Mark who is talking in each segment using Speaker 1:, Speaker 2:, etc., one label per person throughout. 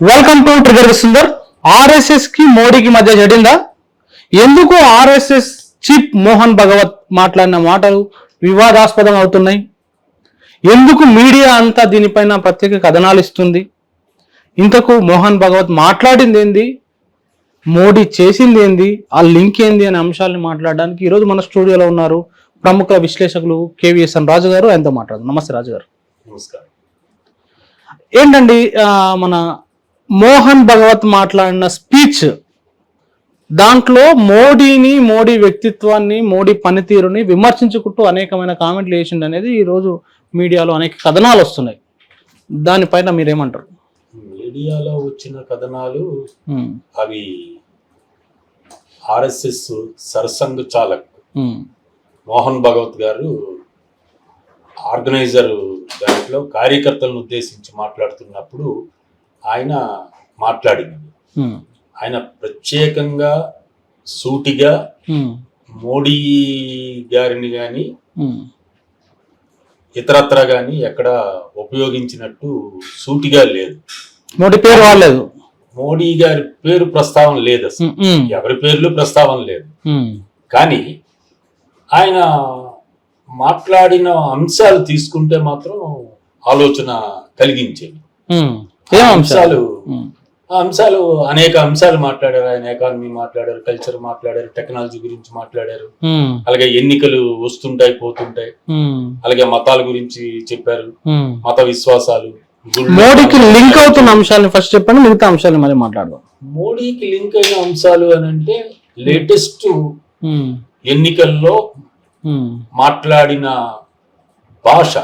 Speaker 1: Welcome to trigger Sundar ఆర్ఎస్ఎస్కి మోడీకి మధ్య చెడిందా ఎందుకు ఆర్ఎస్ఎస్ చీఫ్ మోహన్ భగవత్ మాట్లాడిన మాటలు వివాదాస్పదం అవుతున్నాయి? ఎందుకు మీడియా అంతా దీనిపైన ప్రత్యేక కథనాలు ఇస్తుంది? ఇంతకు మోహన్ భగవత్ మాట్లాడింది ఏంది? మోడీ చేసింది ఏంది? ఆ లింక్ ఏంది అనే అంశాలను మాట్లాడడానికి ఈరోజు మన స్టూడియోలో ఉన్నారు ప్రముఖ విశ్లేషకులు కేవీఎస్ఎన్ రాజు గారు ఆయనతో మాట్లాడదాం. నమస్తే రాజు గారు
Speaker 2: నమస్కారం.
Speaker 1: ఏంటండి మన మోహన్ భగవత్ మాట్లాడిన స్పీచ్ దాంట్లో మోడీని మోడీ వ్యక్తిత్వాన్ని మోడీ పనితీరుని విమర్శించుకుంటూ అనేకమైన కామెంట్లు వేసిండు అనేది ఈరోజు మీడియాలో అనేక కథనాలు వస్తున్నాయి. దానిపైన మీరేమంటారు?
Speaker 2: మీడియాలో వచ్చిన కథనాలు అవి ఆర్ఎస్ఎస్ సరసంఘ చాలక్ మోహన్ భగవత్ గారు ఆర్గనైజర్ దాంట్లో కార్యకర్తలను ఉద్దేశించి మాట్లాడుతున్నప్పుడు ఆయన మాట్లాడింది. ఆయన ప్రత్యేకంగా సూటిగా మోడీ గారిని కానీ ఇతరత్ర కానీ ఎక్కడ ఉపయోగించినట్టు సూటిగా లేదు.
Speaker 1: మోడీ పేరు వాడలేదు.
Speaker 2: మోడీ గారి పేరు ప్రస్తావన లేదు అసలు. ఎవరి పేర్లు ప్రస్తావన లేదు. కానీ ఆయన మాట్లాడిన అంశాలు తీసుకుంటే మాత్రం ఆలోచన కలిగించేవి
Speaker 1: ఉమ్. ఏం అంశాలు?
Speaker 2: అంశాలు. అంశాలు అనేక అంశాలు మాట్లాడారు. ఆయన ఎకానమీ మాట్లాడారు కల్చర్ మాట్లాడారు టెక్నాలజీ గురించి మాట్లాడారు. అలాగే ఎన్నికలు వస్తుంటాయి పోతుంటాయి. అలాగే మతాల గురించి చెప్పారు. మత విశ్వాసాలు
Speaker 1: మోడీకి లింక్ అవుతున్న అంశాలను ఫస్ట్ చెప్పండి మిగతా అంశాలను మళ్ళీ మాట్లాడదాం.
Speaker 2: మోడీకి లింక్ అయిన అంశాలు అని అంటే లేటెస్ట్ ఎన్నికల్లో మాట్లాడిన భాష.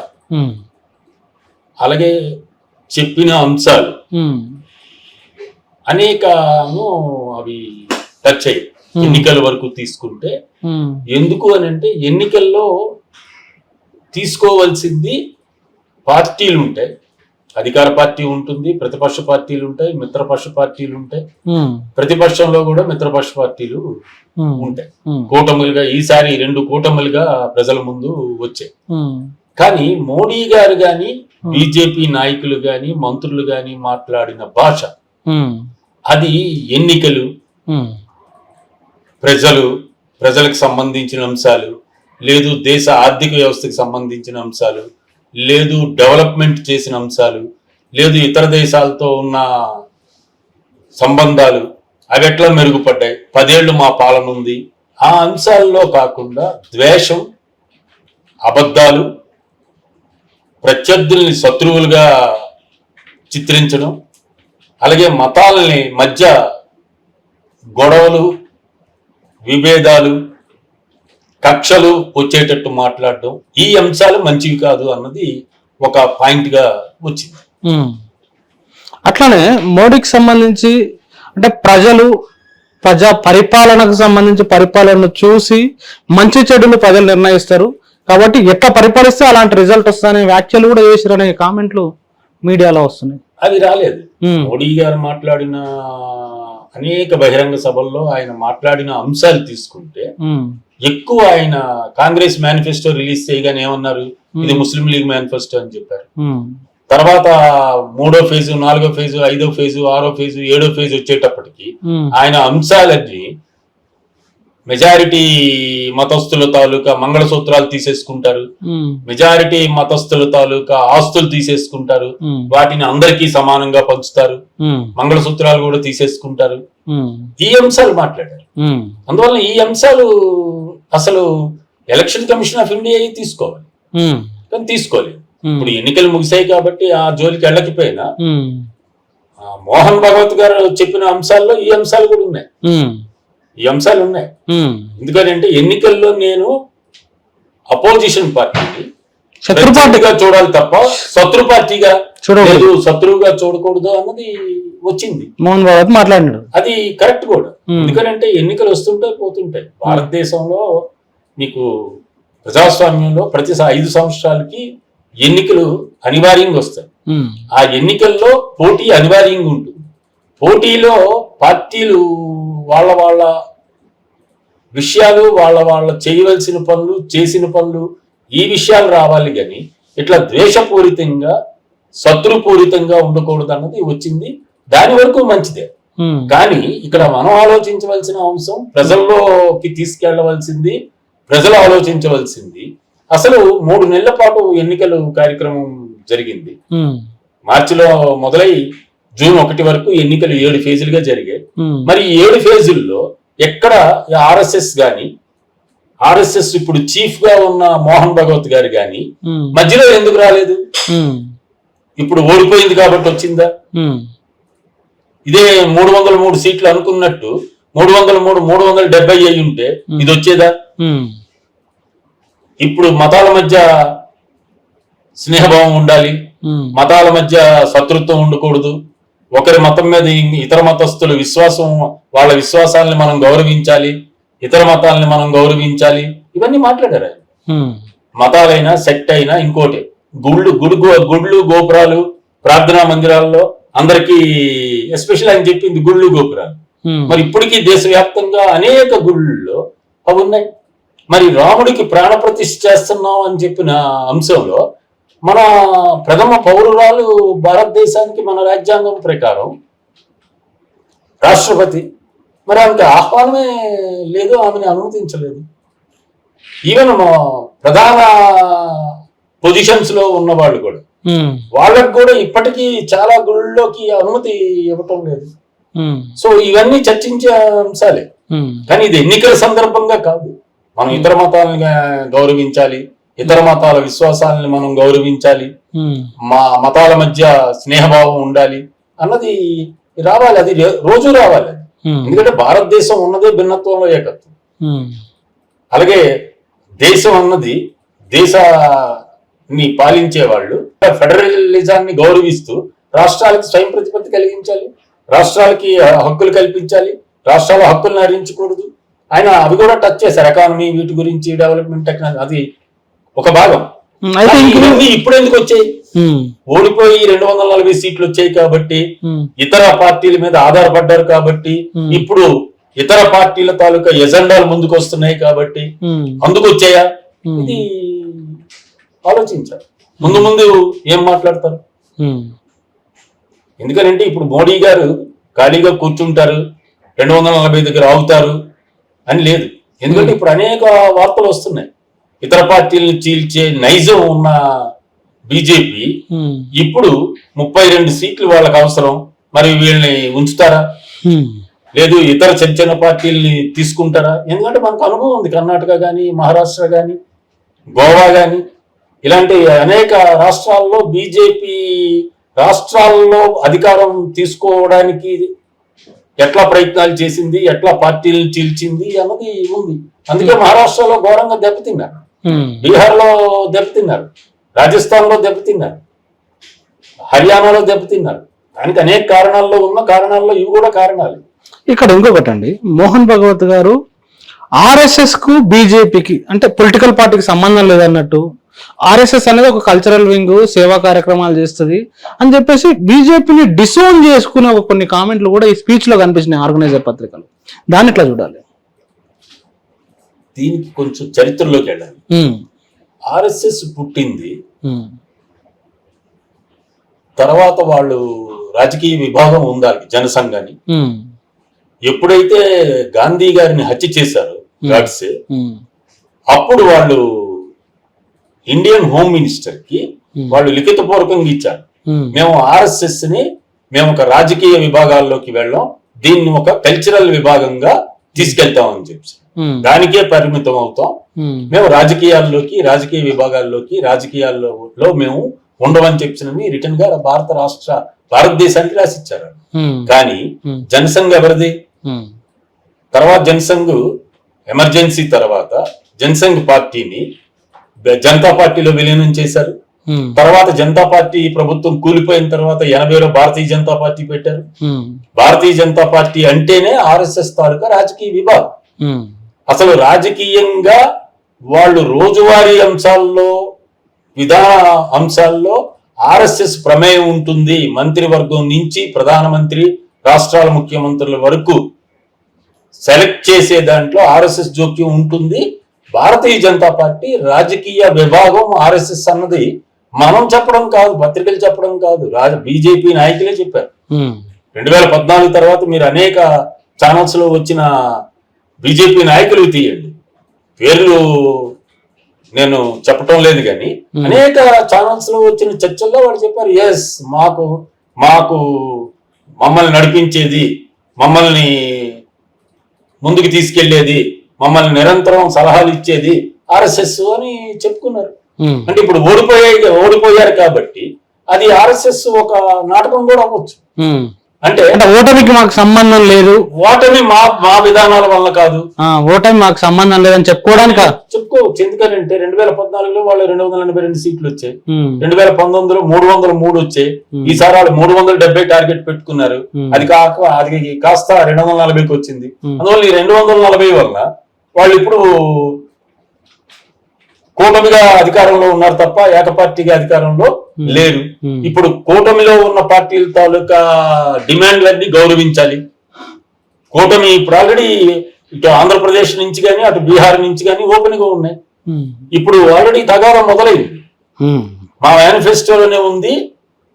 Speaker 2: అలాగే చెప్పిన అంశాలు.
Speaker 1: ఉమ్,
Speaker 2: అనేకను అవి టచ్ అయ్యి. ఎన్నికల వరకు తీసుకుంటే ఎందుకు అని అంటే ఎన్నికల్లో తీసుకోవాల్సింది పార్టీలు ఉంటాయి. అధికార పార్టీ ఉంటుంది ప్రతిపక్ష పార్టీలు ఉంటాయి మిత్రపక్ష పార్టీలు ఉంటాయి. ప్రతిపక్షంలో కూడా మిత్రపక్ష పార్టీలు ఉంటాయి. కూటములుగా ఈసారి రెండు కూటములుగా ప్రజల ముందు వచ్చాయి. కానీ మోడీ గారు గాని బీజేపీ నాయకులు గాని మంత్రులు గాని మాట్లాడిన భాష అది ఎన్నికలు ప్రజలు ప్రజలకు సంబంధించిన అంశాలు లేదు దేశ ఆర్థిక వ్యవస్థకి సంబంధించిన అంశాలు లేదు డెవలప్మెంట్ చేసిన అంశాలు లేదు ఇతర దేశాలతో ఉన్న సంబంధాలు అవి ఎట్లా మెరుగుపడ్డాయి? పదేళ్ళు మా పాలన ఉంది. ఆ అంశాల్లో కాకుండా ద్వేషం అబద్ధాలు ప్రత్యర్థుల్ని శత్రువులుగా చిత్రించడం అలాగే మతాలని మధ్య గొడవలు విభేదాలు కక్షలు వచ్చేటట్టు మాట్లాడడం ఈ అంశాలు మంచివి కాదు అన్నది ఒక పాయింట్గా వచ్చింది.
Speaker 1: అట్లానే మోడీకి సంబంధించి అంటే ప్రజలు ప్రజా పరిపాలనకు సంబంధించి పరిపాలనను చూసి మంచి చెడులు ప్రజలు నిర్ణయిస్తారు. కాబట్టి ఎట్లా పరిపాలిస్తే అలాంటి రిజల్ట్ వస్తుందనే వ్యాఖ్యలు కూడా చేసారు అనే కామెంట్లు మీడియాలో వస్తున్నాయి.
Speaker 2: అది రాలేదు. మోడీ గారు మాట్లాడిన అనేక బహిరంగ సభల్లో ఆయన మాట్లాడిన అంశాలు తీసుకుంటే ఎక్కువ ఆయన కాంగ్రెస్ మేనిఫెస్టో రిలీజ్ చేయగానే ఏమన్నారు? ఇది ముస్లిం లీగ్ మేనిఫెస్టో అని చెప్పారు. తర్వాత మూడో ఫేజు నాలుగో ఫేజు ఐదో ఫేజు ఆరో ఫేజు ఏడో ఫేజు వచ్చేటప్పటికి ఆయన అంశాలన్నీ మెజారిటీ మతస్థుల తాలూకా మంగళసూత్రాలు తీసేసుకుంటారు. మెజారిటీ మతస్థుల తాలూకా ఆస్తులు తీసేసుకుంటారు. వాటిని అందరికీ సమానంగా పంచుతారు. మంగళసూత్రాలు కూడా తీసేసుకుంటారు. ఈ అంశాలు మాట్లాడారు. అందువల్ల ఈ అంశాలు అసలు ఎలక్షన్ కమిషన్ ఆఫ్ ఇండియా తీసుకోవాలి? కానీ తీసుకోలేదు. ఇప్పుడు ఎన్నికలు ముగిశాయి కాబట్టి ఆ జోలికి వెళ్ళకపోయినా మోహన్ భగవత్ గారు చెప్పిన అంశాల్లో ఈ అంశాలు కూడా ఉన్నాయి. ఈ అంశాలు ఉన్నాయి. ఎందుకంటే ఎన్నికల్లో నేను అపోజిషన్ పార్టీని
Speaker 1: శత్రు పార్టీ.
Speaker 2: పార్టీగా చూడాలి తప్ప శత్రు పార్టీగా. లేదు శత్రువుగా చూడకూడదు అన్నది వచ్చింది.
Speaker 1: మోహన్ భగవత్ మాట్లాడినాడు.
Speaker 2: అది కరెక్ట్ కూడా. ఎందుకంటే ఎన్నికలు వస్తుంటాయి పోతుంటాయి. భారతదేశంలో మీకు ప్రజాస్వామ్యంలో ప్రతి ఐదు సంవత్సరాలకి ఎన్నికలు అనివార్యంగా వస్తాయి. ఆ ఎన్నికల్లో పోటీ అనివార్యంగా ఉంటుంది. పోటీలో పార్టీలు వాళ్ళ వాళ్ళ విషయాలు వాళ్ళ వాళ్ళ చేయవలసిన పనులు చేసిన పనులు ఈ విషయాలు రావాలి కానీ ఇట్లా ద్వేషపూరితంగా శత్రుపూరితంగా ఉండకూడదు అన్నది వచ్చింది. దాని వరకు మంచిదే. కానీ ఇక్కడ మనం ఆలోచించవలసిన అంశం ప్రజల్లోకి తీసుకెళ్ళవలసింది ప్రజలు ఆలోచించవలసింది. అసలు మూడు నెలల పాటు ఎన్నికలు కార్యక్రమం జరిగింది. మార్చిలో మొదలై జూన్ ఒకటి వరకు ఎన్నికలు ఏడు ఫేజులుగా జరిగాయి. మరి ఈ ఏడు ఫేజుల్లో ఎక్కడ ఆర్ఎస్ఎస్ గాని ఆర్ఎస్ఎస్ ఇప్పుడు చీఫ్గా ఉన్న మోహన్ భగవత్ గారు గాని
Speaker 1: ఉమ్,
Speaker 2: మధ్యలో ఎందుకు రాలేదు?
Speaker 1: ఉమ్,
Speaker 2: ఇప్పుడు ఓడిపోయింది కాబట్టి వచ్చిందా? ఇదే మూడు వందల మూడు సీట్లు అనుకున్నట్టు మూడు వందల మూడు మూడు వందల డెబ్బై అయి ఉంటే ఇది వచ్చేదా? ఇప్పుడు మతాల మధ్య స్నేహభావం ఉండాలి. మతాల మధ్య శత్రుత్వం ఉండకూడదు. ఒకరి మతం మీద ఇతర మతస్థుల విశ్వాసం వాళ్ళ విశ్వాసాలని మనం గౌరవించాలి ఇతర మతాలని మనం గౌరవించాలి ఇవన్నీ మాట్లాడారు ఆయన. మతాలైనా సెక్ట్ అయినా ఇంకోటి. గుళ్ళు గుడి గుళ్ళు గోపురాలు ప్రార్థనా మందిరాల్లో అందరికీ ఎస్పెషల్ ఆయన చెప్పింది గుళ్ళు గోపురాలు. మరి ఇప్పటికీ దేశవ్యాప్తంగా అనేక గుళ్ళల్లో అవి ఉన్నాయి. మరి రాముడికి ప్రాణ ప్రతిష్ఠ చేస్తున్నాం అని చెప్పిన అంశంలో మన ప్రథమ పౌరురాలు భారతదేశానికి మన రాజ్యాంగం ప్రకారం రాష్ట్రపతి మరి ఆమెకి ఆహ్వానమే లేదు ఆమెను అనుమతించలేదు. ఈవెన్ ప్రధాన పొజిషన్స్లో ఉన్న వాళ్ళు కూడా.
Speaker 1: ఉమ్,
Speaker 2: వాళ్ళకు కూడా ఇప్పటికీ చాలా గుళ్ళలోకి అనుమతి ఇవ్వటం లేదు. సో ఇవన్నీ చర్చించే అంశాలే.
Speaker 1: ఉమ్,
Speaker 2: కానీ ఇది ఎన్నికల సందర్భంగా కాదు. మనం ఇతర మతాలను గౌరవించాలి. ఇతర మతాల విశ్వాసాలను మనం గౌరవించాలి. మా మతాల మధ్య స్నేహభావం ఉండాలి అన్నది రావాలి అది రోజు రావాలి. ఎందుకంటే భారతదేశం ఉన్నదే భిన్నత్వంలో ఏకత్వం. అలాగే దేశం అన్నది దేశాన్ని పాలించే వాళ్ళు ఫెడరలిజాన్ని గౌరవిస్తూ రాష్ట్రాలకు స్వయం ప్రతిపత్తి కలిగించాలి రాష్ట్రాలకి హక్కులు కల్పించాలి రాష్ట్రాల హక్కులను హరించకూడదు ఆయన అవి కూడా టచ్ చేశారు ఎకానమీ వీటి గురించి డెవలప్మెంట్ టెక్నాలజీ అది ఒక భాగం. ఇవన్నీ ఇప్పుడు ఎందుకు వచ్చాయి? ఓడిపోయి రెండు వందల నలభై సీట్లు వచ్చాయి కాబట్టి ఇతర పార్టీల మీద ఆధారపడ్డారు కాబట్టి. ఇప్పుడు ఇతర పార్టీల తాలూకా ఎజెండాలు ముందుకు వస్తున్నాయి కాబట్టి అందుకు వచ్చాయా. ఇది ఆలోచించాలి. ముందు ముందు ఏం మాట్లాడతారు?
Speaker 1: ఉమ్,
Speaker 2: ఎందుకంటే ఇప్పుడు మోడీ గారు ఖాళీగా కూర్చుంటారు రెండు వందల నలభై దగ్గర ఆగుతారు అని లేదు. ఎందుకంటే ఇప్పుడు అనేక వార్తలు వస్తున్నాయి. ఇతర పార్టీలను చీల్చే నైజం ఉన్న బీజేపీ ఇప్పుడు ముప్పై రెండు సీట్లు వాళ్ళకి అవసరం. మరి వీళ్ళని ఉంచుతారా? లేదు ఇతర చిన్న చిన్న పార్టీల్ని తీసుకుంటారా? ఎందుకంటే మనకు అనుభవం ఉంది. కర్ణాటక కానీ మహారాష్ట్ర కానీ గోవా కానీ ఇలాంటి అనేక రాష్ట్రాల్లో బీజేపీ రాష్ట్రాల్లో అధికారం తీసుకోవడానికి ఎట్లా ప్రయత్నాలు చేసింది ఎట్లా పార్టీలను చీల్చింది అన్నది ఉంది అందుకే మహారాష్ట్రలో ఘోరంగా దెబ్బతిన్నారు బీహార్లో దెబ్బతిన్నారు రాజస్థాన్లో దెబ్బతిన్నారు హర్యానాలో దెబ్బతిన్నారు. దానికి అనేక కారణాల్లో ఉన్న కారణాల్లో ఇవి కూడా కారణాలు.
Speaker 1: ఇక్కడ ఇంకొకటి అండి మోహన్ భగవత్ గారు ఆర్ఎస్ఎస్కు బీజేపీకి అంటే పొలిటికల్ పార్టీకి సంబంధం లేదన్నట్టు ఆర్ఎస్ఎస్ అనేది ఒక కల్చరల్ వింగ్ సేవా కార్యక్రమాలు చేస్తుంది అని చెప్పేసి బీజేపీని డిసోన్ చేసుకునే ఒక కొన్ని కామెంట్లు కూడా ఈ స్పీచ్లో కనిపించినాయి ఆర్గనైజర్ పత్రికలు. దాన్ని ఎట్లా చూడాలి?
Speaker 2: దీనికి కొంచెం చరిత్రలోకి వెళ్ళాలి ఆర్ఎస్ఎస్ పుట్టింది తర్వాత వాళ్ళు రాజకీయ విభాగం ఉండాలి జనసంఘాన్ని ఎప్పుడైతే గాంధీ గారిని హత్య చేశారు గాడ్సే అప్పుడు వాళ్ళు ఇండియన్ హోమ్ మినిస్టర్కి వాళ్ళు లిఖితపూర్వకంగా ఇచ్చారు.
Speaker 1: ఉమ్,
Speaker 2: మేము ఆర్ఎస్ఎస్ని మేము ఒక రాజకీయ విభాగాల్లోకి వెళ్ళాం. దీన్ని ఒక కల్చరల్ విభాగంగా తీసుకెళ్తామని చెప్పి దానికే పరిమితం అవుతాం. మేము రాజకీయాల్లోకి రాజకీయ విభాగాల్లోకి రాజకీయాల్లో మేము ఉండమని చెప్పినని రిటర్న్గా భారత రాష్ట్ర భారతదేశానికి రాసిచ్చారు. కానీ జనసంఘ్ ఎవరిది? తర్వాత జనసంఘ్ ఎమర్జెన్సీ తర్వాత జనసంఘ్ పార్టీని జనతా పార్టీలో విలీనం చేశారు. తర్వాత జనతా పార్టీ ప్రభుత్వం కూలిపోయిన తర్వాత ఎనభైలో భారతీయ జనతా పార్టీ పెట్టారు.
Speaker 1: ఉమ్,
Speaker 2: భారతీయ జనతా పార్టీ అంటేనే ఆర్ఎస్ఎస్ తాలూకా రాజకీయ విభాగం.
Speaker 1: ఉమ్,
Speaker 2: అసలు రాజకీయంగా వాళ్ళు రోజువారీ అంశాల్లో విధాన అంశాల్లో ఆర్ఎస్ఎస్ ప్రమేయం ఉంటుంది. మంత్రివర్గం నుంచి ప్రధానమంత్రి రాష్ట్రాల ముఖ్యమంత్రుల వరకు సెలెక్ట్ చేసే దాంట్లో ఆర్ఎస్ఎస్ జోక్యం ఉంటుంది. భారతీయ జనతా పార్టీ రాజకీయ విభాగం ఆర్ఎస్ఎస్ అన్నది. మనం చెప్పడం కాదు పత్రికలు చెప్పడం కాదు రాజ బీజేపీ నాయకులే చెప్పారు రెండు వేల పద్నాలుగు తర్వాత మీరు అనేక ఛానల్స్లో వచ్చిన బీజేపీ నాయకులు తీయండి పేర్లు నేను చెప్పటం లేదు కానీ. అనేక ఛానల్స్లో వచ్చిన చర్చల్లో వాళ్ళు చెప్పారు ఎస్ మాకు మాకు మమ్మల్ని నడిపించేది మమ్మల్ని ముందుకు తీసుకెళ్ళేది మమ్మల్ని నిరంతరం సలహాలు ఇచ్చేది ఆర్ఎస్ఎస్ అని చెప్పుకున్నారు. అంటే ఇప్పుడు ఓడిపోయే ఓడిపోయారు కాబట్టి అది ఆర్ఎస్ఎస్ ఒక నాటకం కూడా అవ్వచ్చు
Speaker 1: ఉమ్.
Speaker 2: అంటే
Speaker 1: అంటే ఓటమికి మాకు సంబంధం లేదు
Speaker 2: ఓటమి మా మా విధానాల వల్ల కాదు
Speaker 1: ఓటమి మాకు సంబంధం లేదని చెప్పుకోవడానికి
Speaker 2: చెప్పుకోవచ్చు ఎందుకంటే రెండు వేల పద్నాలుగులో వాళ్ళు రెండు వందల ఎనభై రెండు సీట్లు వచ్చాయి
Speaker 1: ఉమ్.
Speaker 2: రెండు వేల పంతొమ్మిదిలో మూడు వందల మూడు వచ్చాయి
Speaker 1: Hmm.
Speaker 2: ఈసారి వాళ్ళు మూడు వందల డెబ్బై టార్గెట్ పెట్టుకున్నారు
Speaker 1: Hmm.
Speaker 2: అది కాక అది కాస్త రెండు వందల నలభైకి వచ్చింది
Speaker 1: Hmm.
Speaker 2: అందువల్ల ఈ రెండు వందల నలభై వల్ల వాళ్ళు ఇప్పుడు కూటమిగా అధికారంలో ఉన్నారు తప్ప ఏకపార్టీగా అధికారంలో లేరు
Speaker 1: Hmm.
Speaker 2: ఇప్పుడు కూటమిలో ఉన్న పార్టీల తాలూకా డిమాండ్లన్నీ గౌరవించాలి కూటమి ఇప్పుడు ఆల్రెడీ ఇటు ఆంధ్రప్రదేశ్ నుంచి కానీ అటు బీహార్ నుంచి కానీ ఓపెన్గా ఉన్నాయి
Speaker 1: ఉమ్.
Speaker 2: ఇప్పుడు ఆల్రెడీ తగాదా మొదలైంది. మా మేనిఫెస్టోలోనే ఉంది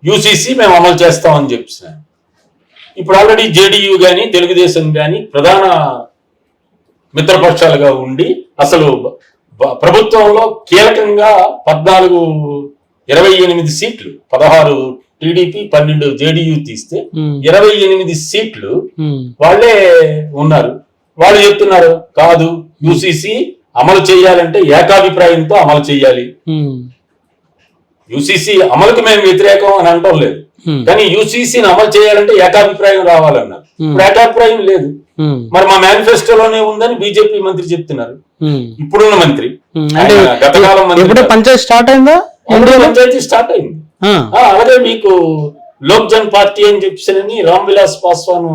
Speaker 2: యూసీసీ మేము అమలు చేస్తామని చెప్తున్నాను ఇప్పుడు ఆల్రెడీ జేడీయూ కానీ తెలుగుదేశం కానీ ప్రధాన మిత్రపక్షాలుగా ఉండి అసలు ప్రభుత్వంలో కీలకంగా పద్నాలుగు ఇరవై ఎనిమిది సీట్లు పదహారు టీడీపీ పన్నెండు జేడీయూ తీస్తే. ఇరవై ఎనిమిది సీట్లు. వాళ్ళే ఉన్నారు వాళ్ళు చెప్తున్నారు కాదు యూసీసీ అమలు చేయాలంటే ఏకాభిప్రాయంతో అమలు చేయాలి. యూసీసీ అమలుకు మేము వ్యతిరేకం అని అంటం లేదు. కానీ యూసీసీని అమలు చేయాలంటే ఏకాభిప్రాయం రావాలన్నారు. ఇప్పుడు ఏకాభిప్రాయం లేదు. మరి మా మేనిఫెస్టోలోనే ఉందని బీజేపీ మంత్రి చెప్తున్నారు. ఇప్పుడున్న మంత్రి. గతకాలం
Speaker 1: పంచాయతీ స్టార్ట్ అయిందా?
Speaker 2: పంచాయతీ స్టార్ట్ అయింది. అలాగే మీకు లోక్ జన్ పార్టీ అని చెప్పేసి రామ్ విలాస్ పాస్వాన్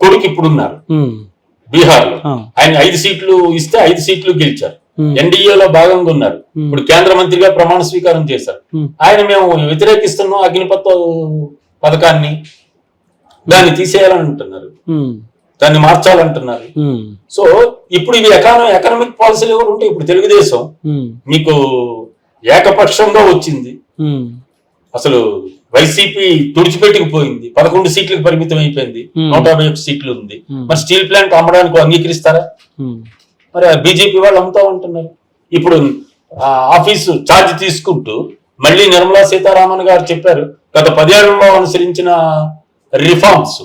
Speaker 2: కొడుకు ఇప్పుడున్నారు.
Speaker 1: బీహార్లో.
Speaker 2: ఆయన ఐదు సీట్లు ఇస్తే ఐదు సీట్లు గెలిచారు.
Speaker 1: ఉమ్.
Speaker 2: ఎన్డీఏ లో భాగంగా ఉన్నారు. ఇప్పుడు కేంద్ర మంత్రిగా ప్రమాణ స్వీకారం చేశారు. ఆయన మేము వ్యతిరేకిస్తున్నాం అగ్నిపత్ పథకాన్ని. దాన్ని తీసేయాలని అంటున్నారు. దాన్ని మార్చాలంటున్నారు. సో ఇప్పుడు ఇవి ఎకానమీ ఎకనామిక్ పాలసీలు కూడా ఉంటాయి ఇప్పుడు తెలుగుదేశం. మీకు ఏకపక్షంగా వచ్చింది. అసలు వైసీపీ తుడిచిపెట్టుకుపోయింది పదకొండు సీట్లకు పరిమితం అయిపోయింది. నూట యాభై ఒక్క సీట్లు ఉంది. మరి స్టీల్ ప్లాంట్ అమ్మడానికి అంగీకరిస్తారా. మరి బీజేపీ వాళ్ళు అమ్ముతా ఉంటున్నారు ఇప్పుడు ఆఫీసు ఛార్జ్ తీసుకుంటూ మళ్ళీ నిర్మలా సీతారామన్ గారు చెప్పారు గత పదేళ్ళలో అనుసరించిన రిఫార్మ్స్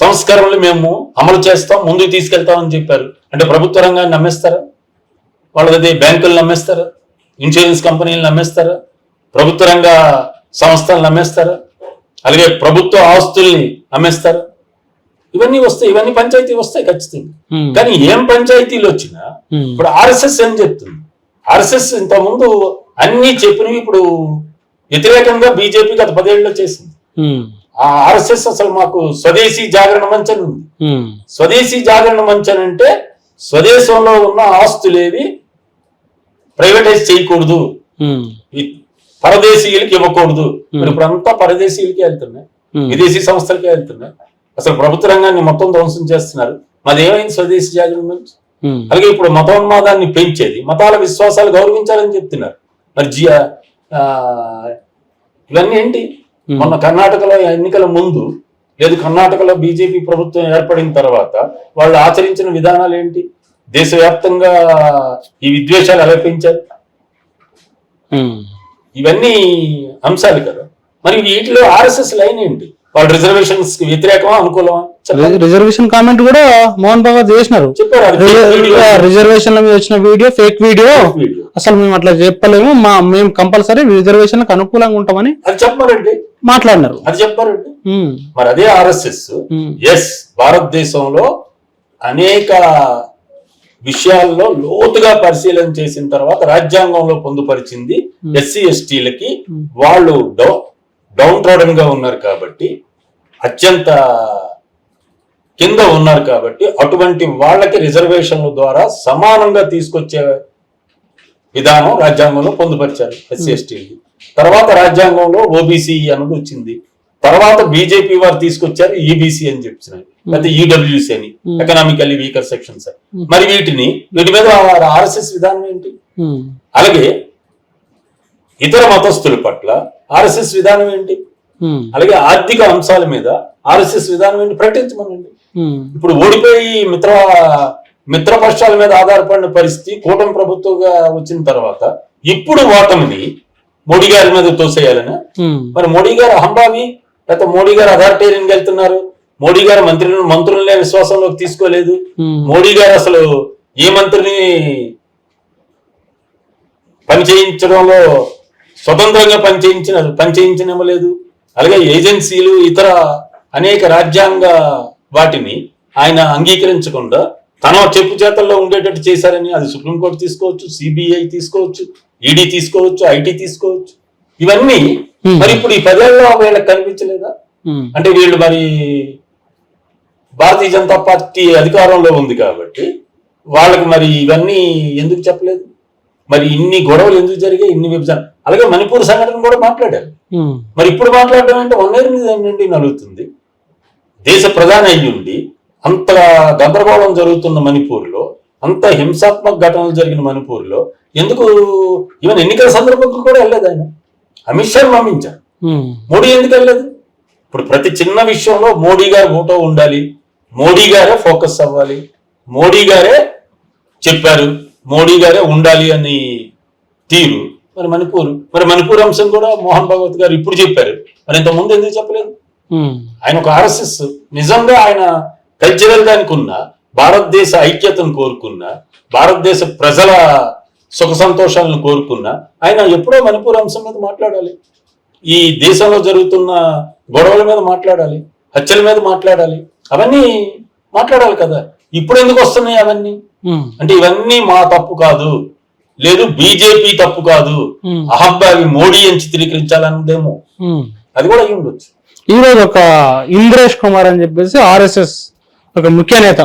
Speaker 2: సంస్కరణలు మేము అమలు చేస్తాం ముందుకు తీసుకెళ్తామని చెప్పారు. అంటే ప్రభుత్వ రంగాన్ని నమ్మేస్తారా? వాళ్ళది బ్యాంకులు నమ్మేస్తారా? ఇన్సూరెన్స్ కంపెనీలు నమ్మేస్తారా? ప్రభుత్వ రంగ సంస్థలు నమ్మేస్తారా? అలాగే ప్రభుత్వ ఆస్తుల్ని అమ్మేస్తారా ఇవన్నీ వస్తాయి ఇవన్నీ పంచాయతీ వస్తాయి ఖచ్చితంగా. కానీ ఏం పంచాయతీలు వచ్చినా. ఇప్పుడు ఆర్ఎస్ఎస్ ఏం చెప్తుంది? ఆర్ఎస్ఎస్ ఇంత ముందు అన్ని చెప్పినవి ఇప్పుడు వ్యతిరేకంగా బీజేపీ గత పదేళ్ళలో చేసింది. ఆ ఆర్ఎస్ఎస్ అసలు మాకు స్వదేశీ జాగరణ మంచం ఉంది. స్వదేశీ జాగరణ మంచం అంటే స్వదేశంలో ఉన్న ఆస్తులేవి ప్రైవేటైజ్ చేయకూడదు. పరదేశీయులకి ఇవ్వకూడదు. మరి ఇప్పుడు అంతా పరదేశీయులకి వెళ్తున్నాయి. విదేశీ సంస్థలకే వెళ్తున్నాయి. అసలు ప్రభుత్వ రంగాన్ని మొత్తం ధ్వంసం చేస్తున్నారు. మాది ఏమైంది స్వదేశీ జాగరణ మంచం. అలాగే ఇప్పుడు మతోన్మాదాన్ని పెంచేది. మతాల విశ్వాసాలు గౌరవించాలని చెప్తున్నారు. మరి జి ఆ, ఇవన్నీ ఏంటి. మొన్న కర్ణాటకలో ఎన్నికల ముందు లేదు కర్ణాటకలో బీజేపీ ప్రభుత్వం ఏర్పడిన తర్వాత వాళ్ళు ఆచరించిన విధానాలు ఏంటి? దేశవ్యాప్తంగా ఈ విద్వేషాలు ఎలా పెంచారు
Speaker 1: ఉమ్.
Speaker 2: ఇవన్నీ అంశాలు కదా. మరి వీటిలో ఆర్ఎస్ఎస్ లైన్ ఏంటి? వాళ్ళు రిజర్వేషన్స్కి వ్యతిరేకమా అనుకూలమా?
Speaker 1: రిజర్వేషన్ కామెంట్ కూడా మోహన్ భగవత్ చేసినారు. రిజర్వేషన్ల మీద వచ్చిన వీడియో ఫేక్ వీడియో
Speaker 2: video.
Speaker 1: అసలు మేము అట్లా చెప్పలేము. మా మేము కంపల్సరీ రిజర్వేషన్లకు అనుకూలంగా ఉంటామని
Speaker 2: అది చెప్పారండి
Speaker 1: మాట్లాడినారు.
Speaker 2: అది చెప్పారండి
Speaker 1: ఉమ్.
Speaker 2: మరి అదే ఆర్ఎస్ఎస్. ఎస్ భారతదేశంలో అనేక విషయాల్లో లోతుగా పరిశీలన చేసిన తర్వాత రాజ్యాంగంలో పొందుపరిచింది ఎస్సీ ఎస్టీలకి వాళ్ళు డౌ డౌన్ ట్రోడన్గా ఉన్నారు కాబట్టి అత్యంత కింద ఉన్నారు కాబట్టి అటువంటి వాళ్ళకి రిజర్వేషన్ల ద్వారా సమానంగా తీసుకొచ్చే విధానం రాజ్యాంగంలో పొందుపరిచారు ఎస్సీ ఎస్టీలకి. తర్వాత రాజ్యాంగంలో ఓబీసీ అన్నది వచ్చింది. తర్వాత బీజేపీ వారు తీసుకొచ్చారు ఈబీసీ అని చెప్తున్నారు లేకపోతే ఈడబ్ల్యూసీ అని ఎకనామికల్లీ వీకర్ సెక్షన్స్ మరి వీటిని వీటి మీద ఆర్ఎస్ఎస్ విధానం ఏంటి?
Speaker 1: ఉమ్.
Speaker 2: అలాగే ఇతర మతస్థుల పట్ల ఆర్ఎస్ఎస్ విధానం ఏంటి?
Speaker 1: ఉమ్,
Speaker 2: అలాగే ఆర్థిక అంశాల మీద ఆర్ఎస్ఎస్ విధానం ఏంటి? ప్రకటించమనండి. ఇప్పుడు ఓడిపోయి మిత్ర మిత్రపక్షాల మీద ఆధారపడిన పరిస్థితి కూటమి ప్రభుత్వంగా వచ్చిన తర్వాత ఇప్పుడు ఓటమిని మోడీ గారి మీద తోసేయాలని? మరి మోడీ గారు అహంభావి లేకపోతే మోడీ గారు అథారిటేరియన్ వెళ్తున్నారు? మోడీ గారు మంత్రులను మంత్రులనే విశ్వాసంలోకి తీసుకోలేదు? మోడీ గారు అసలు ఏ మంత్రిని పని చేయించడంలో స్వతంత్రంగా పని చేయించిన పని చేయించనివ్వలేదు అలాగే ఏజెన్సీలు ఇతర అనేక రాజ్యాంగ వాటిని ఆయన అంగీకరించకుండా తన చెప్పు చేతల్లో ఉండేటట్టు చేశారని అది సుప్రీంకోర్టు తీసుకోవచ్చు సిబిఐ తీసుకోవచ్చు. ఈడీ తీసుకోవచ్చు ఐటీ తీసుకోవచ్చు. ఇవన్నీ
Speaker 1: Hmm.
Speaker 2: మరి ఇప్పుడు ఈ పదేళ్ళలో వీళ్ళకి కనిపించలేదా?
Speaker 1: ఉమ్,
Speaker 2: అంటే వీళ్ళు మరి భారతీయ జనతా పార్టీ అధికారంలో ఉంది కాబట్టి వాళ్ళకి మరి ఇవన్నీ ఎందుకు చెప్పలేదు? మరి ఇన్ని గొడవలు ఎందుకు జరిగాయి? ఇన్ని విభజన. అలాగే మణిపూర్ సంఘటన కూడా మాట్లాడారు.
Speaker 1: ఉమ్,
Speaker 2: మరి ఇప్పుడు మాట్లాడడం అంటే వన్ ఇయర్ మీద నుండి నలుగుతుంది దేశ ప్రధాని అయ్యుండి అంత గందరగోళం జరుగుతున్న మణిపూర్లో అంత హింసాత్మక ఘటనలు జరిగిన మణిపూర్లో ఎందుకు? ఈవెన్ ఎన్నికల సందర్భంగా కూడా వెళ్ళలేదు ఆయన. అమిత్ షా పంపించారు మోడీ ఎందుకు వెళ్ళలేదు? ఇప్పుడు ప్రతి చిన్న విషయంలో మోడీ గారు ఓటో ఉండాలి. మోడీ గారే ఫోకస్ అవ్వాలి. మోడీ గారే చెప్పారు. మోడీ గారే ఉండాలి అని తీరు. మరి మణిపూర్. మరి మణిపూర్ అంశం కూడా మోహన్ భగవత్ గారు ఇప్పుడు చెప్పారు. మరి ఇంత ముందు ఎందుకు చెప్పలేదు? ఆయన ఒక ఆర్ఎస్ఎస్. నిజంగా ఆయన కల్చరల్ దానికి ఉన్న భారతదేశ ఐక్యతను కోరుకున్న భారతదేశ ప్రజల సుఖ సంతోషాలను కోరుకున్న ఆయన ఎప్పుడో మణిపూర్ అంశం మీద మాట్లాడాలి. ఈ దేశంలో జరుగుతున్న గొడవల మీద మాట్లాడాలి. హత్యల మీద మాట్లాడాలి. అవన్నీ మాట్లాడాలి కదా. ఇప్పుడు ఎందుకు వస్తున్నాయి అవన్నీ? అంటే ఇవన్నీ మా తప్పు కాదు. లేదు బీజేపీ తప్పు కాదు. అహబ్బావి మోడీ అని చిత్రీకరించాలన్నదేమో. అది కూడా అయి ఉండొచ్చు.
Speaker 1: ఈరోజు ఒక ఇంద్రేష్ కుమార్ అని చెప్పేసి ఆర్ఎస్ఎస్ ఒక ముఖ్య నేత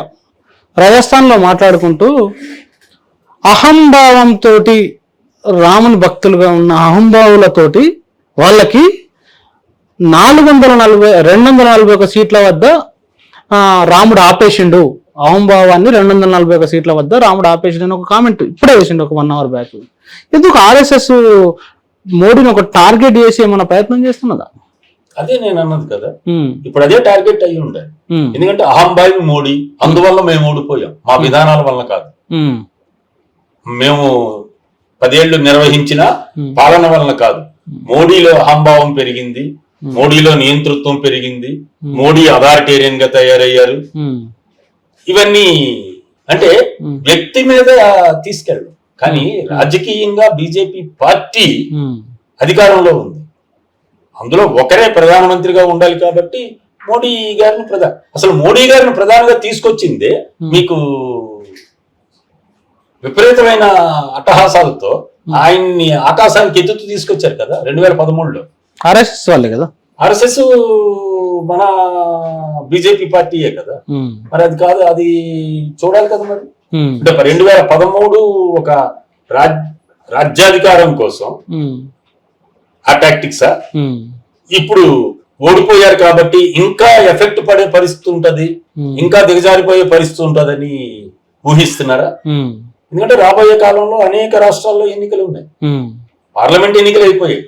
Speaker 1: రాజస్థాన్లో మాట్లాడుకుంటూ అహంభావంతో రాముని భక్తులుగా ఉన్న అహంభావులతోటి వాళ్ళకి నాలుగు వందల నలభై రెండు వందల నలభై ఒక సీట్ల వద్ద ఆ, రాముడు ఆపేసిండు. అహంభావాన్ని రెండు వందల నలభై ఒక సీట్ల వద్ద రాముడు ఆపేసిండు అని ఒక కామెంట్ ఇప్పుడే వేసిండు ఒక వన్ అవర్ బ్యాక్. ఎందుకు ఆర్ఎస్ఎస్ మోడీని ఒక టార్గెట్ చేసి ఏమైనా ప్రయత్నం చేస్తున్నదా?
Speaker 2: అదే నేను అన్నది కదా. ఇప్పుడు అదే టార్గెట్ అయి ఉండాలి
Speaker 1: ఉమ్,
Speaker 2: ఎందుకంటే అహంబాయి మోడీ అందువల్ల మేము ఓడిపోయాం. మా విధానాల వల్ల కాదు. మేము పదేళ్ళు నిర్వహించిన. పాలన వలన కాదు. మోడీలో అహంభావం పెరిగింది. మోడీలో నియంతృత్వం పెరిగింది. మోడీ అథారిటేరియన్గా తయారయ్యారు ఇవన్నీ అంటే. వ్యక్తి మీద తీసుకెళ్ళడం. కానీ రాజకీయంగా బీజేపీ పార్టీ అధికారంలో ఉంది. అందులో ఒకరే ప్రధానమంత్రిగా ఉండాలి కాబట్టి మోడీ గారిని ప్రధాన అసలు మోడీ గారిని ప్రధానంగా తీసుకొచ్చిందే మీకు విపరీతమైన అట్టహాసాలతో ఆయన్ని ఆకాశానికి ఎత్తుతూ తీసుకొచ్చారు కదా రెండు వేల పదమూడులో.
Speaker 1: ఆర్ఎస్ఎస్ వాళ్ళే కదా?
Speaker 2: ఆర్ఎస్ఎస్ మన బీజేపీ పార్టీయే కదా? మరి అది కాదు అది చూడాలి కదా మరి. అంటే రెండు వేల పదమూడు ఒక రాజ్ రాజ్యాధికారం కోసం ఆ టాక్టిక్సా ఇప్పుడు ఓడిపోయారు కాబట్టి ఇంకా ఎఫెక్ట్ పడే పరిస్థితి ఉంటది. ఇంకా దిగజారిపోయే పరిస్థితి ఉంటదని ఊహిస్తున్నారా? ఎందుకంటే రాబోయే కాలంలో అనేక రాష్ట్రాల్లో ఎన్నికలు ఉన్నాయి. పార్లమెంట్ ఎన్నికలు అయిపోయాయి.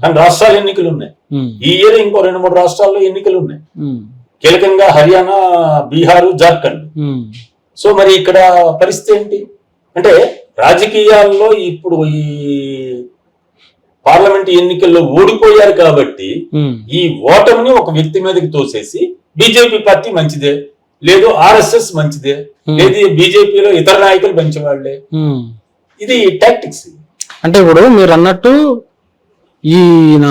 Speaker 2: కానీ రాష్ట్రాల ఎన్నికలు ఉన్నాయి. ఈ ఇయర్ ఇంకో రెండు మూడు రాష్ట్రాల్లో ఎన్నికలు ఉన్నాయి. కీలకంగా హర్యానా బీహారు జార్ఖండ్. సో మరి ఇక్కడ పరిస్థితి ఏంటి? అంటే రాజకీయాల్లో ఇప్పుడు ఈ పార్లమెంట్ ఎన్నికల్లో ఓడిపోయారు కాబట్టి ఈ ఓటమిని ఒక వ్యక్తి మీదకి తోసేసి బీజేపీ పార్టీ మంచిదే. లేదు ఆర్ఎస్ఎస్ మంచిదే. లేదు బీజేపీలో ఇతర నాయకులు మంచివాళ్ళే.
Speaker 1: ఉమ్.
Speaker 2: ఇది టాక్టిక్స్
Speaker 1: అంటే ఇప్పుడు మీరు అన్నట్టు ఈయన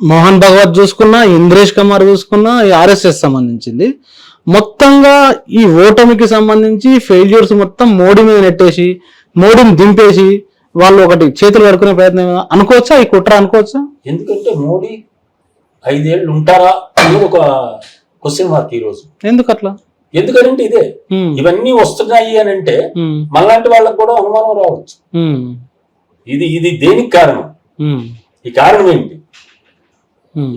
Speaker 1: మోహన్ భగవత్ చూసుకున్నా ఇంద్రేష్ కుమార్ చూసుకున్నా ఈ ఆర్ఎస్ఎస్ సంబంధించింది. మొత్తంగా ఈ ఓటమికి సంబంధించి ఫెయిల్యూర్స్ మొత్తం మోడీ మీద నెట్టేసి మోడీని దింపేసి వాళ్ళు ఒకటి చేతులు కడుకునే ప్రయత్నం అనుకోవచ్చా? ఈ కుట్ర అనుకోవచ్చా?
Speaker 2: ఎందుకంటే మోడీ ఐదేళ్ళు ఉంటారా అనేది ఒక క్వశ్చన్ మార్క్ ఈ రోజు
Speaker 1: ఎందుకు అట్లా
Speaker 2: ఎందుకంటే ఇదే. ఇవన్నీ వస్తున్నాయి అని అంటే మనలాంటి వాళ్ళకు కూడా అనుమానం రావచ్చు. ఇది ఇది దేనికి కారణం? ఈ కారణం ఏంటి?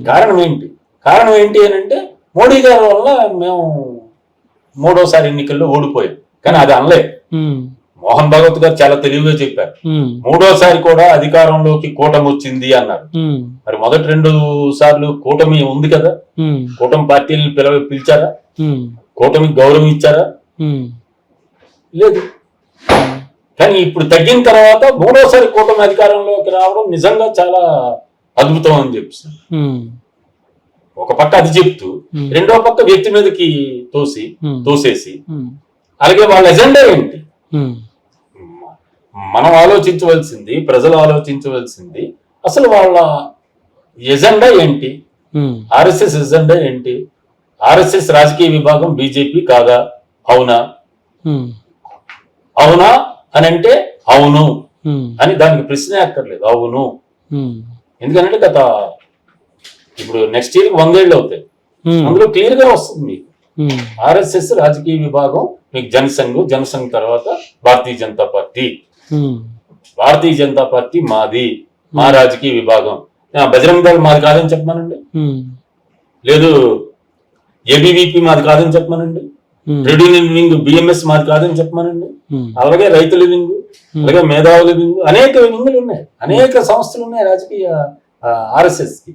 Speaker 2: కారణం ఏంటి? కారణం ఏంటి అని అంటే మోడీ గారి వల్ల మేము మూడోసారి ఎన్నికల్లో ఓడిపోయాం. కానీ అది అనలే. మోహన్ భగవత్ గారు చాలా తెలివిగా చెప్పారు. మూడోసారి కూడా అధికారంలోకి కూటమి వచ్చింది అన్నారు మరి మొదటి రెండు సార్లు కూటమి ఉంది కదా. కూటమి పార్టీలను పిలవ పిలిచారా? కూటమికి గౌరవం ఇచ్చారా? లేదు. కానీ ఇప్పుడు తగ్గిన తర్వాత మూడోసారి కూటమి అధికారంలోకి రావడం నిజంగా చాలా అద్భుతం అని చెప్పి ఒక పక్క అది చెప్తూ. రెండో పక్క వ్యక్తి మీదకి తోసి. తోసేసి. అలాగే వాళ్ళ ఎజెండా ఏంటి? మనం ఆలోచించవలసింది ప్రజలు ఆలోచించవలసింది అసలు వాళ్ళ ఎజెండా ఏంటి? ఆర్ఎస్ఎస్ ఎజెండా ఏంటి? ఆర్ఎస్ఎస్ రాజకీయ విభాగం బీజేపీ కాదా? అవునా? అవునా అని అంటే అవును. అని దానికి ప్రశ్నే అక్కర్లేదు. అవును. ఎందుకంటే గత ఇప్పుడు నెక్స్ట్ ఇయర్ వందేళ్ళు అవుతాయి. అందులో క్లియర్గా వస్తుంది మీకు. ఆర్ఎస్ఎస్ రాజకీయ విభాగం మీకు జనసంఘ్ జనసంఘ్ తర్వాత భారతీయ జనతా పార్టీ. భారతీయ జనతా పార్టీ మాది. మా రాజకీయ విభాగం. బజరంగ దళ్ మాది కాదని చెప్పమనండి. లేదు ఏబీవీపీ మాది కాదని చెప్పమనండి.
Speaker 1: ఉమ్,
Speaker 2: ట్రేడ్ యూనియన్ వింగ్ బిఎంఎస్ మాది కాదని చెప్పమనండి.
Speaker 1: ఉమ్,
Speaker 2: అలాగే రైతుల వింగ్ అలాగే మేధావుల వింగ్ అనేక వింగులు ఉన్నాయి. అనేక సంస్థలు ఉన్నాయి రాజకీయ
Speaker 1: ఆర్ఎస్ఎస్కి.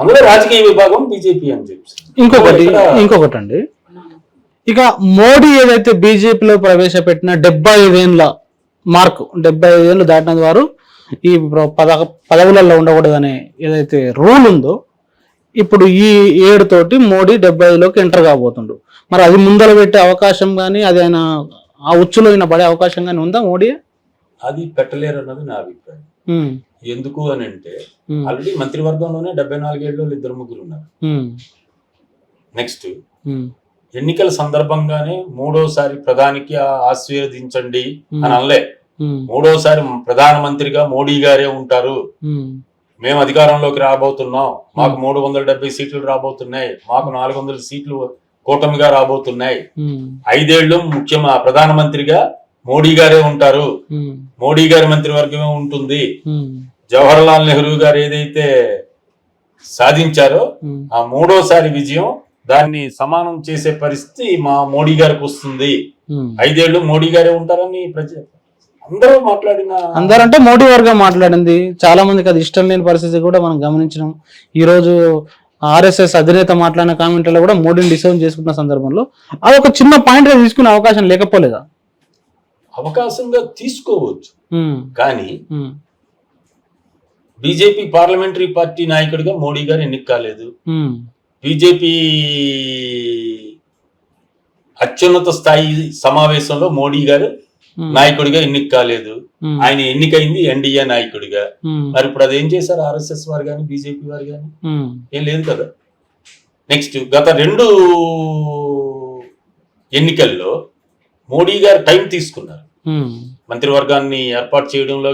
Speaker 2: అందులో రాజకీయ విభాగం బీజేపీ అని చెప్పి
Speaker 1: ఇంకొకటి ఇంకొకటి అండి. ఇక మోడీ ఏదైతే బీజేపీలో ప్రవేశపెట్టిన డెబ్బై ఐదేళ్ళ మార్కు డెబ్బై ఐదేళ్ళు దాటిన వారు ఈ పద పదవులలో ఉండకూడదనే ఏదైతే రూల్ ఉందో ఇప్పుడు ఈ ఏడు తోటి మోడీ డెబ్బై ఐదులోకి ఎంటర్ కాబోతుండు. మరి అది ముందర పెట్టే అవకాశం కానీ అది ఆయన ఆ ఉచ్చులో పడే అవకాశం కానీ ఉందా మోడీ?
Speaker 2: అది పెట్టలేరు అన్నది నా అభిప్రాయం. ఎందుకు అని అంటే ఆల్రెడీ మంత్రివర్గంలోనే డెబ్బై నాలుగేళ్ళు ఇద్దరు ముగ్గురు ఉన్నారు. నెక్స్ట్ ఎన్నికల సందర్భంగానే మూడోసారి ప్రధానికి ఆశీర్వదించండి అని అనలే. మూడోసారి ప్రధానమంత్రిగా మోడీ గారే ఉంటారు. మేము అధికారంలోకి రాబోతున్నాం. మాకు మూడు వందల డెబ్బై సీట్లు రాబోతున్నాయి. మాకు నాలుగు వందల సీట్లు కూటమిగా రాబోతున్నాయి.
Speaker 1: ఉమ్,
Speaker 2: ఐదేళ్ళు ముఖ్యం ఆ ప్రధానమంత్రిగా మోడీ గారే ఉంటారు.
Speaker 1: ఉమ్,
Speaker 2: మోడీ గారి మంత్రివర్గమే ఉంటుంది.
Speaker 1: ఉమ్,
Speaker 2: జవహర్ లాల్ నెహ్రూ గారు ఏదైతే సాధించారో ఆ మూడోసారి విజయం దాన్ని సమానం చేసే పరిస్థితి మా మోడీ గారికి వస్తుంది. ఐదేళ్ళు మోడీ గారే ఉంటారని ప్రజ అందరూ మాట్లాడిన
Speaker 1: అందరంటే మోడీ వర్గం మాట్లాడింది. చాలా మందికి అది ఇష్టం లేని పరిస్థితి కూడా మనం గమనించినాం. ఈ రోజు ఆర్ఎస్ఎస్ అధినేత మాట్లాడిన కామెంట్లలో కూడా మోడీని డిసైన్ చేసుకున్న సందర్భంలో అది ఒక చిన్న పాయింట్ తీసుకునే అవకాశం లేకపోలేదా?
Speaker 2: అవకాశంగా తీసుకోవచ్చు. కానీ బీజేపీ పార్లమెంటరీ పార్టీ నాయకుడిగా మోడీ గారు ఎన్నిక కాలేదు. బీజేపీ అత్యున్నత స్థాయి సమావేశంలో మోడీ గారు నాయకుడిగా ఎన్నిక కాలేదు.
Speaker 1: ఉమ్,
Speaker 2: ఆయన ఎన్నికైంది ఎన్డీఏ నాయకుడిగా.
Speaker 1: ఉమ్,
Speaker 2: మరి ఇప్పుడు అదేం చేశారు? ఆర్ఎస్ఎస్ వారు కానీ బీజేపీ వారు కానీ ఏం లేదు కదా. నెక్స్ట్ గత రెండు ఎన్నికల్లో మోడీ గారు టైం తీసుకున్నారు. మంత్రివర్గాన్ని ఏర్పాటు చేయడంలో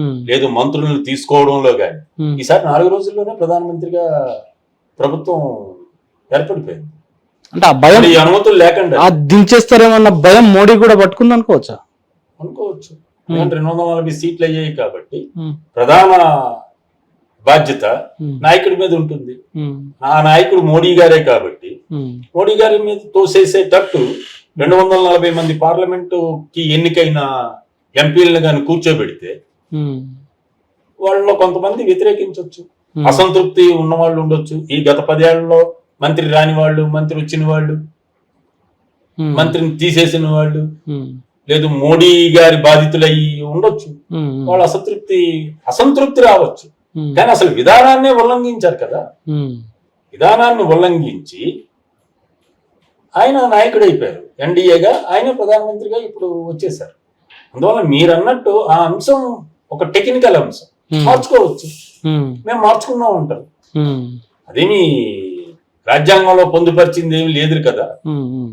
Speaker 1: ఉమ్,
Speaker 2: లేదు మంత్రులను తీసుకోవడంలో కానీ
Speaker 1: ఉమ్.
Speaker 2: ఈసారి నాలుగు రోజుల్లోనే ప్రధానమంత్రిగా ప్రభుత్వం ఏర్పడిపోయింది.
Speaker 1: అంటే ఆ భయం
Speaker 2: ఈ అనుమతులు లేకుండా.
Speaker 1: దించేస్తారేమన్న భయం మోడీ కూడా పట్టుకుంది అనుకోవచ్చా
Speaker 2: అనుకోవచ్చు. ఎందుకంటే రెండు వందల నలభై సీట్లు అయ్యాయి కాబట్టి ప్రధాన బాధ్యత నాయకుడి మీద ఉంటుంది. ఆ నాయకుడు మోడీ గారే కాబట్టి మోడీ గారి మీద తోసేసేటట్టు రెండు వందల నలభై మంది పార్లమెంటుకి ఎన్నికైన ఎంపీలను కానీ కూర్చోబెడితే వాళ్ళలో కొంతమంది వ్యతిరేకించవచ్చు అసంతృప్తి ఉన్న వాళ్ళు ఉండొచ్చు. ఈ గత పదేళ్ళలో మంత్రి రాని వాళ్ళు మంత్రి వచ్చిన వాళ్ళు మంత్రిని తీసేసిన వాళ్ళు లేదు మోడీ గారి బాధితులయ్యి ఉండొచ్చు. వాళ్ళ అసంతృప్తి అసంతృప్తి రావచ్చు. కానీ అసలు విధానాన్నే ఉల్లంఘించారు కదా. విధానాన్ని ఉల్లంఘించి ఆయన నాయకుడు అయిపోయారు ఎన్డీఏగా ఆయన ప్రధానమంత్రిగా ఇప్పుడు వచ్చేసారు అందువల్ల మీరు అన్నట్టు ఆ అంశం ఒక టెక్నికల్ అంశం. మార్చుకోవచ్చు. మేము మార్చుకున్నాం అంటారు అదేమి రాజ్యాంగంలో పొందుపరిచింది ఏమి లేదు కదా.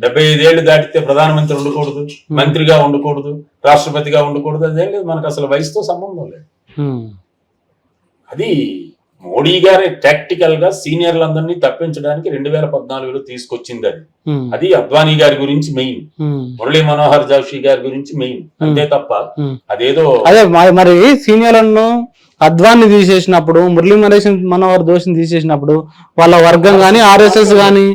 Speaker 2: డెబ్బై ఐదేళ్ళు దాటితే ప్రధానమంత్రి ఉండకూడదు మంత్రిగా ఉండకూడదు రాష్ట్రపతిగా ఉండకూడదు అదేం లేదు. మనకు అసలు వయసుతో సంబంధం లేదు. అది మోడీ గారే టాక్టికల్గా సీనియర్లందరినీ తప్పించడానికి రెండు వేల పద్నాలుగులో తీసుకొచ్చింది అది. అది అద్వానీ గారి గురించి మెయిన్. మురళీ మనోహర్ జోషి గారి గురించి మెయిన్. అంతే తప్ప. అదేదో
Speaker 1: అదే మరి సీనియర్లను అద్వాన్ని తీసేసినప్పుడు మురళీ నరేష్ మనోహర్ దోషిని తీసేసినప్పుడు వాళ్ళ వర్గం కానీ ఆర్ఎస్ఎస్ కానీ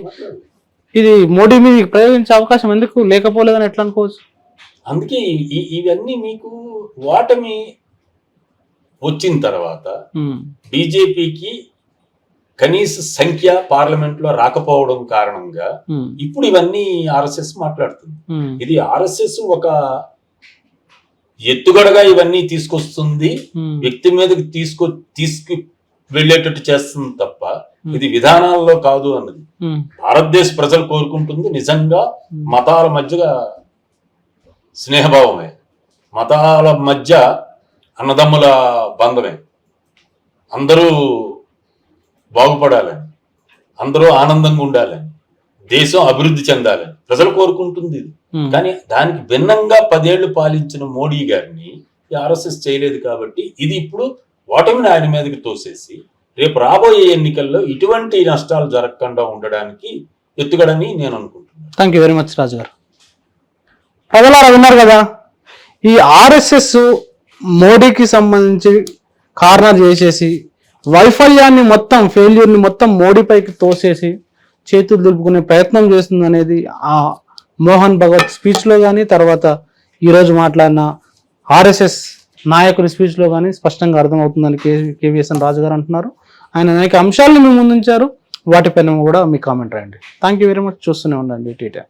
Speaker 1: ఇది మోడీ మీద ప్రయోగించే అవకాశం ఎందుకు లేకపోలేదని ఎట్లా అనుకోవచ్చు?
Speaker 2: అందుకే ఇవన్నీ మీకు ఓటమి వచ్చిన తర్వాత బీజేపీకి కనీస సంఖ్య పార్లమెంట్లో రాకపోవడం కారణంగా ఇప్పుడు ఇవన్నీ ఆర్ఎస్ఎస్ మాట్లాడుతుంది. ఇది ఆర్ఎస్ఎస్ ఒక ఎత్తుగడగా ఇవన్నీ తీసుకొస్తుంది
Speaker 1: ఉమ్,
Speaker 2: వ్యక్తి మీదకి తీసుకొ తీసుకు వెళ్ళేటట్టు చేస్తుంది తప్ప ఇది విధానాల్లో కాదు అన్నది.
Speaker 1: ఉమ్,
Speaker 2: భారతదేశ ప్రజలు కోరుకుంటుంది నిజంగా మతాల మధ్య స్నేహభావమే. మతాల మధ్య అన్నదమ్ముల బంధమే. అందరూ బాగుపడాలని అందరూ ఆనందంగా ఉండాలని దేశం అభివృద్ధి చెందాలని ప్రజలు కోరుకుంటుంది. కానీ దానికి భిన్నంగా పదేళ్ళు పాలించిన మోడీ గారిని ఈ ఆర్ఎస్ఎస్ చేయలేదు కాబట్టి ఇది ఇప్పుడు ఓటమిని ఆయన మీదకి తోసేసి రేపు రాబోయే ఎన్నికల్లో ఇటువంటి నష్టాలు జరగకుండా ఉండడానికి ఎత్తుగడని నేను అనుకుంటున్నాను.
Speaker 1: Thank you very much Raju గారు ప్రజలారా విన్నారు కదా ఈ ఆర్ఎస్ఎస్ మోడీకి సంబంధించి కార్నర్ చేసేసి వైఫల్యాన్ని మొత్తం ఫెయిల్యూర్ని మొత్తం మోడీపైకి తోసేసి చేతులు దులుపుకునే ప్రయత్నం చేస్తుంది అనేది ఆ మోహన్ భగవత్ స్పీచ్లో కానీ తర్వాత ఈరోజు మాట్లాడిన ఆర్ఎస్ఎస్ నాయకుడి స్పీచ్లో కానీ స్పష్టంగా అర్థమవుతుందని కే కేవీఎస్ఎన్ రాజు గారు అంటున్నారు. ఆయన అనేక అంశాలను మేము ముందుంచారు. వాటిపైన కూడా మీ కామెంట్ రాయండి. థ్యాంక్ యూ వెరీ మచ్ చూస్తూనే ఉండండి. టీటా